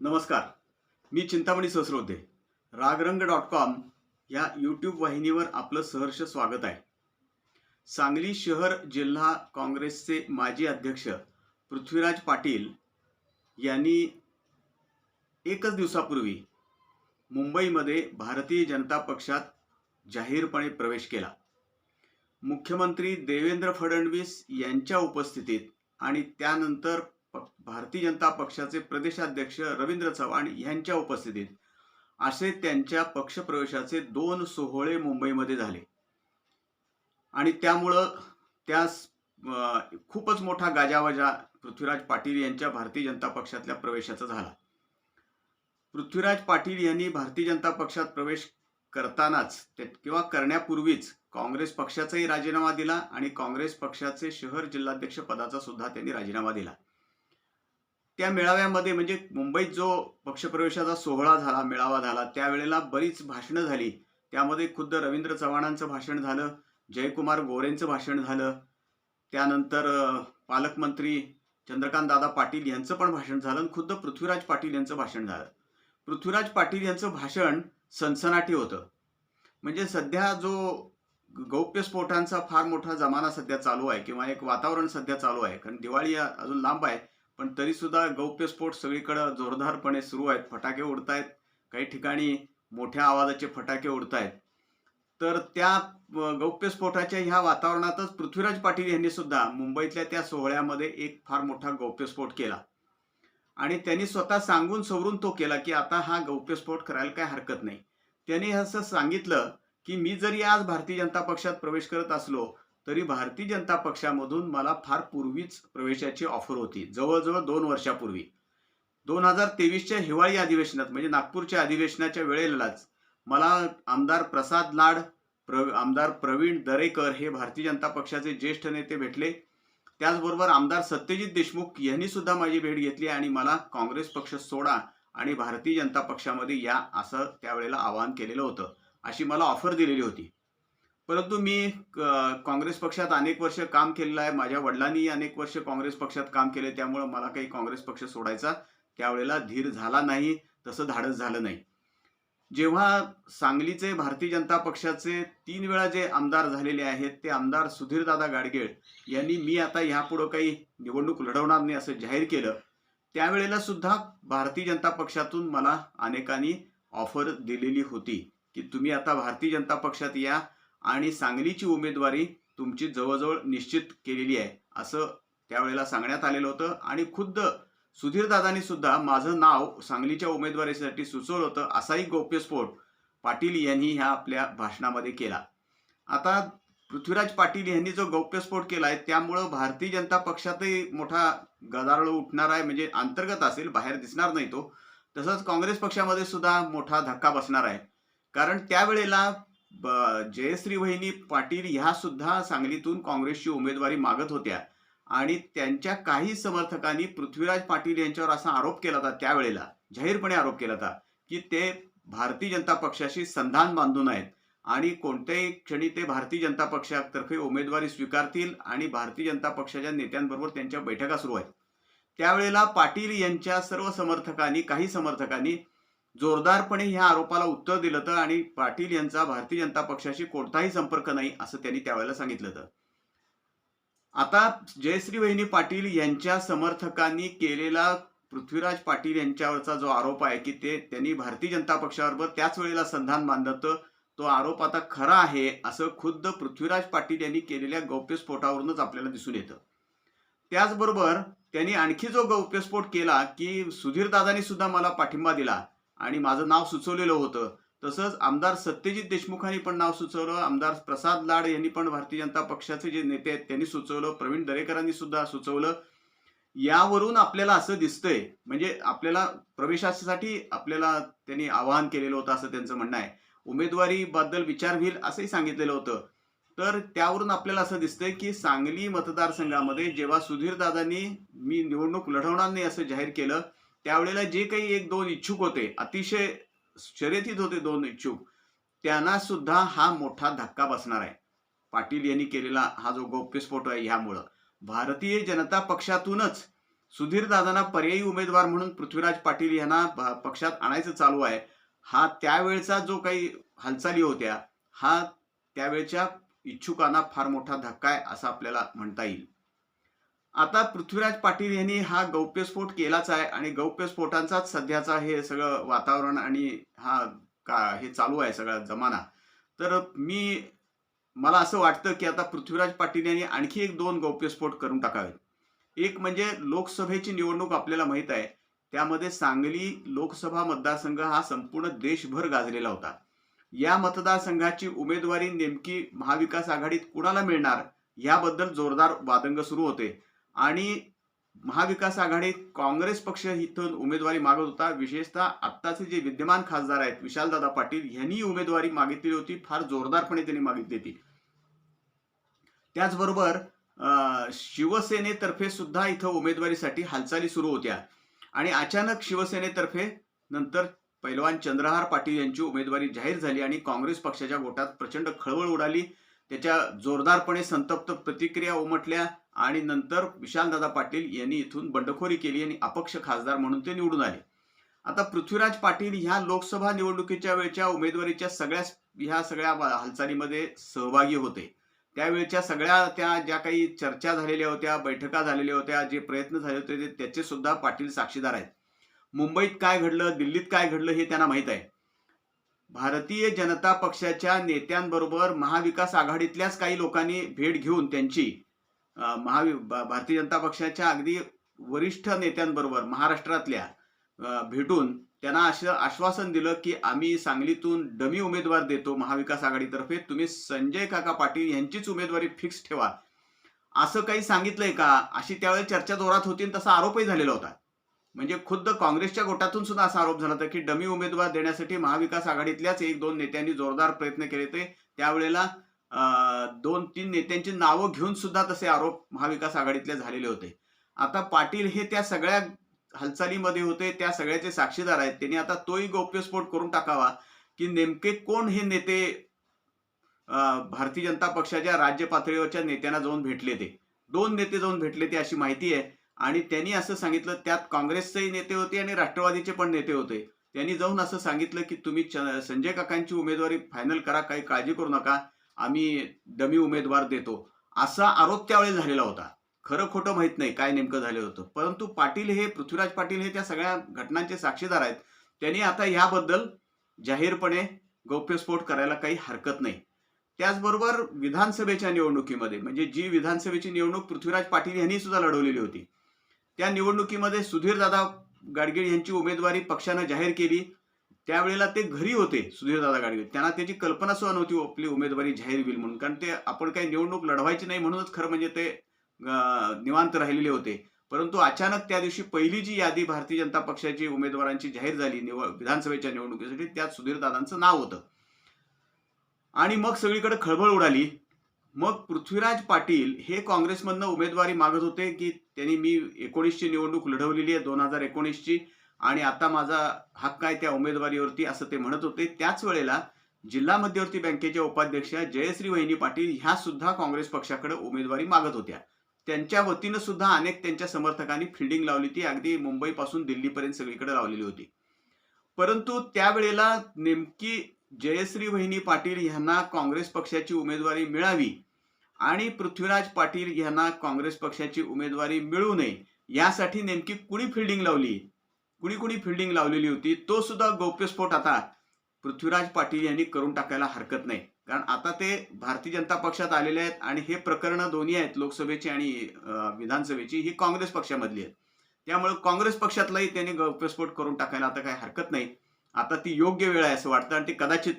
नमस्कार. मी Chintamani Sahasrode. Ragarang dot com या यूट्यूब वाहिनीवर आपलं सहर्ष स्वागत आहे. सांगली शहर जिल्हा काँग्रेसचे माजी अध्यक्ष पृथ्वीराज पाटील यांनी एकच दिवसापूर्वी मुंबईमध्ये भारतीय जनता पक्षात जाहीरपणे प्रवेश केला. मुख्यमंत्री देवेंद्र फडणवीस यांच्या उपस्थितीत आणि त्यानंतर भारतीय जनता पक्षाचे प्रदेशाध्यक्ष रवींद्र चव्हाण यांच्या उपस्थितीत असे त्यांच्या पक्षप्रवेशाचे दोन सोहळे मुंबईमध्ये झाले. आणि त्यामुळं त्यास खूपच मोठा गाजावाजा पृथ्वीराज पाटील यांच्या भारतीय जनता पक्षातल्या प्रवेशाचा झाला. पृथ्वीराज पाटील यांनी भारतीय जनता पक्षात प्रवेश करतानाच किंवा करण्यापूर्वीच काँग्रेस पक्षाचाही राजीनामा दिला आणि काँग्रेस पक्षाचे शहर जिल्हाध्यक्ष पदाचा सुद्धा त्यांनी राजीनामा दिला. त्या मेळाव्यामध्ये म्हणजे मुंबईत जो पक्षप्रवेशाचा सोहळा झाला मेळावा झाला त्यावेळेला बरीच भाषणं झाली. त्यामध्ये खुद्द रवींद्र चव्हाणांचं भाषण झालं जयकुमार गोरेंचं भाषण झालं. त्यानंतर पालकमंत्री चंद्रकांत दादा पाटील यांचं पण भाषण झालं आणि खुद्द पृथ्वीराज पाटील यांचं भाषण झालं. पृथ्वीराज पाटील यांचं भाषण सनसनाटी होतं. म्हणजे सध्या जो गौप्यस्फोटांचा फार मोठा जमाना सध्या चालू आहे किंवा एक वातावरण सध्या चालू आहे. कारण दिवाळी अजून लांब आहे. पण तरी सुद्धा गौप्यस्फोट सगळीकडं जोरदारपणे सुरू आहेत. फटाके उडतायत. काही ठिकाणी मोठ्या आवाजाचे फटाके उडतायत. तर त्या गौप्यस्फोटाच्या ह्या वातावरणातच पृथ्वीराज पाटील यांनी सुद्धा मुंबईतल्या त्या सोहळ्यामध्ये एक फार मोठा गौप्यस्फोट केला. आणि त्यांनी स्वतः सांगून सवरून तो केला की आता हा गौप्यस्फोट करायला काय हरकत नाही. त्यांनी असं सांगितलं की मी जरी आज भारतीय जनता पक्षात प्रवेश करत असलो तरी भारतीय जनता पक्षामधून मला फार पूर्वीच प्रवेशाची ऑफर होती. जवळजवळ दोन वर्षापूर्वी. दोन हजार तेवीसच्या हिवाळी अधिवेशनात म्हणजे नागपूरच्या अधिवेशनाच्या वेळेलाच मला आमदार प्रसाद लाड प्र आमदार प्रवीण दरेकर हे भारतीय जनता पक्षाचे ज्येष्ठ नेते भेटले. त्याचबरोबर आमदार सत्यजित देशमुख यांनी सुद्धा माझी भेट घेतली आणि मला काँग्रेस पक्ष सोडा आणि भारतीय जनता पक्षामध्ये या असं त्यावेळेला आवाहन केलेलं होतं. अशी मला ऑफर दिलेली होती. परंतु मी काँग्रेस पक्षात अनेक वर्ष काम केलेलं आहे. माझ्या वडिलांनी अनेक वर्ष काँग्रेस पक्षात काम केले त्यामुळं मला काही काँग्रेस पक्ष सोडायचा त्यावेळेला धीर झाला नाही. तसं धाडस झालं नाही. जेव्हा सांगलीचे भारतीय जनता पक्षाचे तीन वेळा जे आमदार झालेले आहेत ते आमदार सुधीरदादा गाडगेळ यांनी मी आता ह्यापुढं काही निवडणूक लढवणार नाही असं जाहीर केलं. त्यावेळेला सुद्धा भारतीय जनता पक्षातून मला अनेकांनी ऑफर दिलेली होती की तुम्ही आता भारतीय जनता पक्षात या. आणि सांगलीची उमेदवारी तुमची जवळजवळ निश्चित केलेली आहे असं त्यावेळेला सांगण्यात आलेलं होतं. आणि खुद्द सुधीरदादांनी सुद्धा माझं नाव सांगलीच्या उमेदवारीसाठी सुचवलं होतं असाही गौप्यस्फोट पाटील यांनी ह्या आपल्या भाषणामध्ये केला. आता पृथ्वीराज पाटील यांनी जो गौप्यस्फोट केला आहे त्यामुळं भारतीय जनता पक्षातही मोठा गदारोळ उठणार आहे म्हणजे अंतर्गत असेल बाहेर दिसणार नाही तो. तसंच काँग्रेस पक्षामध्ये सुद्धा मोठा धक्का बसणार आहे. कारण त्यावेळेला जयश्री वहिनी पाटील ह्या सुद्धा सांगलीतून काँग्रेसची उमेदवारी मागत होत्या. आणि त्यांच्या काही समर्थकांनी पृथ्वीराज पाटील यांच्यावर असा आरोप केला होता त्यावेळेला जाहीरपणे आरोप केला होता की ते भारतीय जनता पक्षाशी संधान बांधून आहेत. आणि कोणत्याही क्षणी ते भारतीय जनता पक्षातर्फे उमेदवारी स्वीकारतील आणि भारतीय जनता पक्षाच्या नेत्यांबरोबर त्यांच्या बैठका सुरू आहेत. त्यावेळेला पाटील यांच्या सर्व समर्थकांनी काही समर्थकांनी जोरदारपणे ह्या आरोपाला उत्तर दिलं होतं आणि पाटील यांचा भारतीय जनता पक्षाशी कोणताही संपर्क नाही असं त्यांनी त्यावेळेला सांगितलं होतं. आता जयश्री वहिनी पाटील यांच्या समर्थकांनी केलेला पृथ्वीराज पाटील यांच्यावरचा जो आरोप आहे की ते त्यांनी भारतीय जनता पक्षाबरोबर त्याच वेळेला संधान बांधत तो आरोप आता खरा आहे असं खुद्द पृथ्वीराज पाटील यांनी केलेल्या गौप्यस्फोटावरूनच आपल्याला दिसून येतं. त्याचबरोबर त्यांनी आणखी जो गौप्यस्फोट केला की सुधीरदादांनी सुद्धा मला पाठिंबा दिला आणि माझं नाव सुचवलेलं होतं. तसंच आमदार सत्यजित देशमुखांनी पण नाव सुचवलं. आमदार प्रसाद लाड यांनी पण भारतीय जनता पक्षाचे जे नेते आहेत त्यांनी सुचवलं. प्रवीण दरेकरांनी सुद्धा सुचवलं. यावरून आपल्याला असं दिसतंय म्हणजे आपल्याला प्रवेशासाठी आपल्याला त्यांनी आवाहन केलेलं होतं असं त्यांचं म्हणणं आहे. उमेदवारीबद्दल विचार होईल असंही सांगितलेलं होतं. तर त्यावरून आपल्याला असं दिसतंय की सांगली मतदारसंघामध्ये जेव्हा सुधीरदादांनी मी निवडणूक लढवणार नाही असं जाहीर केलं त्यावेळेला जे काही एक दोन इच्छुक होते अतिशय शर्यतीत होते दोन इच्छुक त्यांना सुद्धा हा मोठा धक्का बसणार आहे. पाटील यांनी केलेला हा जो गौप्यस्फोट आहे ह्यामुळं. भारतीय जनता पक्षातूनच सुधीर दादांना पर्यायी उमेदवार म्हणून पृथ्वीराज पाटील यांना पक्षात आणायचं चालू आहे. हा त्यावेळचा जो काही हालचाली होत्या हा त्यावेळच्या इच्छुकांना फार मोठा धक्का आहे असं आपल्याला म्हणता येईल. आता पृथ्वीराज पाटील यांनी हा गौप्यस्फोट केलाच आहे आणि गौप्यस्फोटांचाच सध्याचा हे सगळं वातावरण आणि हा का हे चालू आहे सगळा जमाना. तर मी मला असं वाटतं की आता पृथ्वीराज पाटील यांनी आणखी एक दोन गौप्यस्फोट करून टाकावेत. एक म्हणजे लोकसभेची निवडणूक आपल्याला माहीत आहे. त्यामध्ये सांगली लोकसभा मतदारसंघ हा संपूर्ण देशभर गाजलेला होता. या मतदारसंघाची उमेदवारी नेमकी महाविकास आघाडीत कुणाला मिळणार? याबद्दल जोरदार वादंग सुरू होते. आणि महाविकास आघाडीत काँग्रेस पक्ष इथून उमेदवारी मागत होता. विशेषतः आत्ताचे जे विद्यमान खासदार आहेत विशालदादा पाटील यांनी उमेदवारी मागितली होती. फार जोरदारपणे त्यांनी मागितली होती. त्याचबरोबर अं, शिवसेनेतर्फे सुद्धा इथं उमेदवारीसाठी हालचाली सुरू होत्या. आणि अचानक शिवसेनेतर्फे नंतर पैलवान चंद्रहार पाटील यांची उमेदवारी जाहीर झाली आणि काँग्रेस पक्षाच्या गोटात प्रचंड खळबळ उडाली. त्याच्या जोरदारपणे संतप्त प्रतिक्रिया उमटल्या. आणि नंतर विशालदादा पाटील यांनी इथून बंडखोरी केली आणि अपक्ष खासदार म्हणून ते निवडून आले. आता पृथ्वीराज पाटील ह्या लोकसभा निवडणुकीच्या वेळच्या उमेदवारीच्या सगळ्या ह्या सगळ्या हालचालीमध्ये सहभागी होते. त्यावेळच्या सगळ्या त्या ज्या काही चर्चा झालेल्या होत्या बैठका झालेल्या होत्या जे प्रयत्न झाले होते ते त्याचे सुद्धा पाटील साक्षीदार आहेत. मुंबईत काय घडलं दिल्लीत काय घडलं हे त्यांना माहीत आहे. भारतीय जनता पक्षाच्या नेत्यांबरोबर महाविकास आघाडीतल्याच काही लोकांनी भेट घेऊन त्यांची महावि भारतीय जनता पक्षाच्या अगदी वरिष्ठ नेत्यांबरोबर महाराष्ट्रातल्या भेटून त्यांना असं आश्वासन दिलं की आम्ही सांगलीतून डमी उमेदवार देतो महाविकास आघाडीतर्फे. तुम्ही संजय काका पाटील यांचीच उमेदवारी फिक्स ठेवा. असं काही सांगितलंय का? अशी त्यावेळी चर्चा जोरात होती तसा आरोपही झालेला होता. म्हणजे खुद्द काँग्रेसच्या गोटातून सुद्धा असा आरोप झाला होता की डमी उमेदवार देण्यासाठी महाविकास आघाडीतल्याच एक दोन नेत्यांनी जोरदार प्रयत्न केले होते. त्यावेळेला दोन तीन नेत्यांची नावं घेऊन सुद्धा तसे आरोप महाविकास आघाडीतले झालेले होते. आता पाटील हे त्या सगळ्या हालचालीमध्ये होते त्या सगळ्याचे साक्षीदार आहेत. त्यांनी आता तोही गौप्यस्फोट करून टाकावा की नेमके कोण हे नेते भारतीय जनता पक्षाच्या राज्य पातळीवरच्या नेत्यांना जाऊन भेटले ते? दोन नेते जाऊन भेटले ते अशी माहिती आहे. आणि त्यांनी असं सांगितलं त्यात काँग्रेसचेही नेते होते आणि राष्ट्रवादीचे पण नेते होते. त्यांनी जाऊन असं सांगितलं की तुम्ही संजय काकांची उमेदवारी फायनल करा काही काळजी करू नका. आम्ही डमी उमेदवार देतो. असा आरोप त्यावेळी झालेला होता. खरं खोटं माहीत नाही काय नेमकं झालं होतं. परंतु पाटील हे पृथ्वीराज पाटील हे त्या सगळ्या घटनांचे साक्षीदार आहेत. त्यांनी आता ह्याबद्दल जाहीरपणे गौप्यस्फोट करायला काही हरकत नाही. त्याचबरोबर विधानसभेच्या निवडणुकीमध्ये म्हणजे जी विधानसभेची निवडणूक पृथ्वीराज पाटील यांनी सुद्धा लढवलेली होती. त्या निवडणुकीमध्ये सुधीरदादा गाडगीळ यांची उमेदवारी पक्षानं जाहीर केली. त्यावेळेला ते घरी होते सुधीरदादा गाडगे. त्यांना त्याची कल्पना सुद्धा नव्हती हो, आपली उमेदवारी जाहीर होईल म्हणून. कारण ते आपण काही निवडणूक लढवायची नाही म्हणूनच खरं म्हणजे ते निवांत राहिलेले होते. परंतु अचानक त्या दिवशी पहिली जी यादी भारतीय जनता पक्षाची उमेदवारांची जाहीर झाली निवड विधानसभेच्या निवडणुकीसाठी त्यात सुधीरदादांचं नाव होतं. आणि मग सगळीकडे खळबळ उडाली. मग पृथ्वीराज पाटील हे काँग्रेसमधनं उमेदवारी मागत होते की त्यांनी मी एकोणीसची निवडणूक लढवलेली आहे दोन हजार एकोणीसची. आणि आता माझा हक्क आहे त्या उमेदवारीवरती असं ते म्हणत होते. त्याच वेळेला जिल्हा मध्यवर्ती बँकेच्या उपाध्यक्षा जयश्री वहिनी पाटील ह्या सुद्धा काँग्रेस पक्षाकडे उमेदवारी मागत होत्या. त्यांच्या वतीनं सुद्धा अनेक त्यांच्या समर्थकांनी फिल्डिंग लावली ती. अगदी मुंबईपासून दिल्लीपर्यंत सगळीकडे लावलेली होती. परंतु त्यावेळेला नेमकी जयश्री वहिनी पाटील यांना काँग्रेस पक्षाची उमेदवारी मिळावी आणि पृथ्वीराज पाटील यांना काँग्रेस पक्षाची उमेदवारी मिळू नये यासाठी नेमकी कुणी फिल्डिंग लावली? कुणी कुणी फिल्डिंग लावलेली होती तो सुद्धा गौप्यस्फोट आता पृथ्वीराज पाटील यांनी करून टाकायला हरकत नाही. कारण आता ते भारतीय जनता पक्षात आलेले आहेत आणि हे प्रकरण दोन्ही आहेत लोकसभेची आणि विधानसभेची ही काँग्रेस पक्षामधली आहेत. त्यामुळे काँग्रेस पक्षातलाही त्यांनी गौप्यस्फोट करून टाकायला आता काही हरकत नाही. आता ती योग्य वेळ आहे असं वाटतं आणि ते कदाचित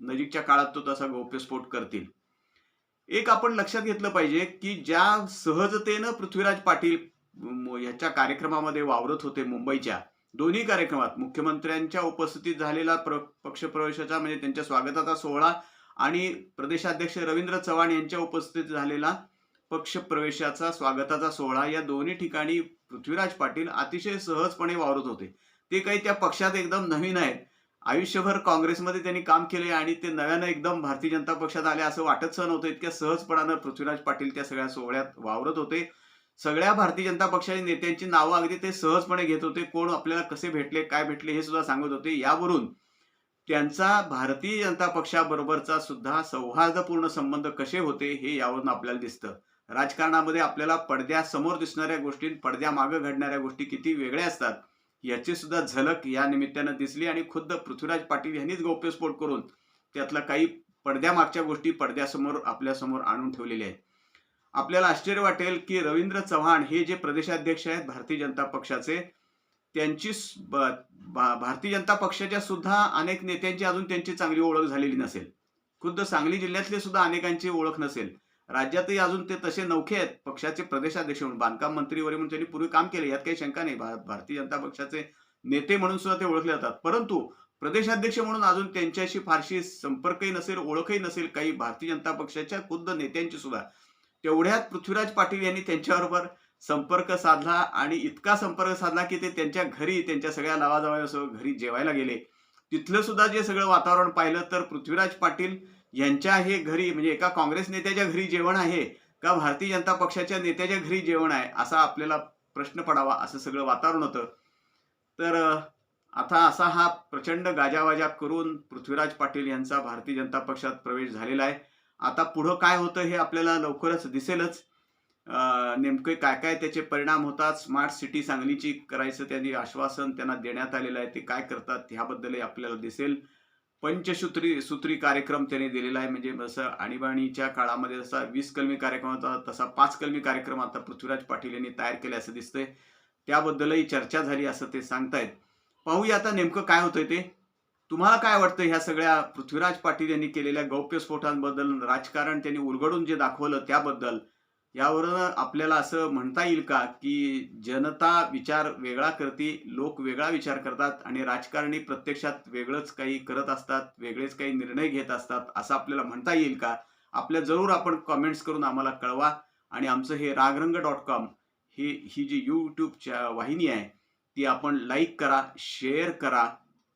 नजीकच्या काळात तो तसा गौप्यस्फोट करतील. एक आपण लक्षात घेतलं पाहिजे की ज्या सहजतेनं पृथ्वीराज पाटील ह्याच्या कार्यक्रमामध्ये वावरत होते मुंबईच्या. दोन्ही कार्यक्रमात मुख्यमंत्र्यांच्या उपस्थितीत झालेला प्र पक्षप्रवेशाचा म्हणजे त्यांच्या स्वागताचा सोहळा आणि प्रदेशाध्यक्ष रवींद्र चव्हाण यांच्या उपस्थितीत झालेला पक्षप्रवेशाचा स्वागताचा सोहळा या दोन्ही ठिकाणी पृथ्वीराज पाटील अतिशय सहजपणे वावरत होते. ते काही त्या पक्षात एकदम नवीन आहेत. आयुष्यभर काँग्रेसमध्ये त्यांनी काम केले आणि ते नव्यानं एकदम भारतीय जनता पक्षात आले असं वाटत नव्हतं इतक्या सहजपणानं पृथ्वीराज पाटील त्या सगळ्या सोहळ्यात वावरत होते. सगळ्या भारतीय जनता पक्षाच्या नेत्यांची नावं अगदी ते सहजपणे घेत होते. कोण आपल्याला कसे भेटले काय भेटले हे सुद्धा सांगत होते. यावरून त्यांचा भारतीय जनता पक्षाबरोबरचा सुद्धा सौहार्दपूर्ण संबंध कसे होते हे यावरून आपल्याला दिसतं. राजकारणामध्ये आपल्याला पडद्यासमोर दिसणाऱ्या गोष्टी पडद्यामागं घडणाऱ्या गोष्टी किती वेगळ्या असतात याची सुद्धा झलक या निमित्तानं दिसली आणि खुद्द पृथ्वीराज पाटील यांनीच गौप्यस्फोट करून त्यातलं काही पडद्यामागच्या गोष्टी पडद्यासमोर आपल्यासमोर आणून ठेवलेल्या आहेत. आपल्याला आश्चर्य वाटेल की रवींद्र चव्हाण हे जे प्रदेशाध्यक्ष आहेत भारतीय जनता पक्षाचे त्यांची भारतीय जनता पक्षाच्या सुद्धा अनेक नेत्यांची अजून त्यांची चांगली ओळख झालेली नसेल. खुद्द सांगली जिल्ह्यातले सुद्धा अनेकांची ओळख नसेल. राज्यातही अजून ते तसे नौखे आहेत पक्षाचे प्रदेशाध्यक्ष म्हणून बांधकाम मंत्री वगैरे म्हणून त्यांनी पूर्वी काम केले यात काही शंका नाही. भारतीय जनता पक्षाचे नेते म्हणून सुद्धा ते ओळखले जातात. परंतु प्रदेशाध्यक्ष म्हणून अजून त्यांच्याशी फारशी संपर्कही नसेल ओळखही नसेल काही भारतीय जनता पक्षाच्या खुद्द नेत्यांची सुद्धा. तेवढ्यात पृथ्वीराज पाटील यांनी त्यांच्याबरोबर संपर्क साधला आणि इतका संपर्क साधला की ते त्यांच्या घरी त्यांच्या सगळ्या नावाजवळ घरी जेवायला गेले. तिथलं सुद्धा जे सगळं वातावरण पाहिलं तर पृथ्वीराज पाटील यांच्या हे घरी म्हणजे एका काँग्रेस नेत्याच्या घरी जेवण आहे का भारतीय जनता पक्षाच्या नेत्याच्या घरी जेवण आहे असा आपल्याला प्रश्न पडावा असं सगळं वातावरण होतं. तर आता असा हा प्रचंड गाजावाजा करून पृथ्वीराज पाटील यांचा भारतीय जनता पक्षात प्रवेश झालेला आहे. आता पुढं काय होतं हे आपल्याला लवकरच दिसेलच. नेमके काय काय त्याचे परिणाम होतात? स्मार्ट सिटी सांगलीची करायचं त्यांनी आश्वासन त्यांना देण्यात आलेलं आहे. ते काय करतात ह्याबद्दलही आपल्याला दिसेल. पंचसूत्री सूत्री कार्यक्रम त्यांनी दिलेला आहे. म्हणजे जसं आणीबाणीच्या काळामध्ये जसा वीस कलमी कार्यक्रम होता तसा पाच कलमी कार्यक्रम आता पृथ्वीराज पाटील यांनी तयार केले असं दिसतंय. त्याबद्दलही चर्चा झाली असं ते सांगतायत. पाहूया आता नेमकं काय होतंय ते. तुम्हाला काय वाटतं ह्या सगळ्या पृथ्वीराज पाटील यांनी केलेल्या गौप्यस्फोटांबद्दल राजकारण त्यांनी उलगडून जे दाखवलं त्याबद्दल यावरून आपल्याला असं म्हणता येईल का की जनता विचार वेगळा करते लोक वेगळा विचार करतात आणि राजकारणी प्रत्यक्षात वेगळंच काही करत असतात वेगळेच काही निर्णय घेत असतात असं आपल्याला म्हणता येईल का? आपल्या जरूर आपण कॉमेंट्स करून आम्हाला कळवा आणि आमचं हे रागरंग डॉट कॉम ही ही जी यूट्यूबच्या वाहिनी आहे ती आपण लाईक करा शेअर करा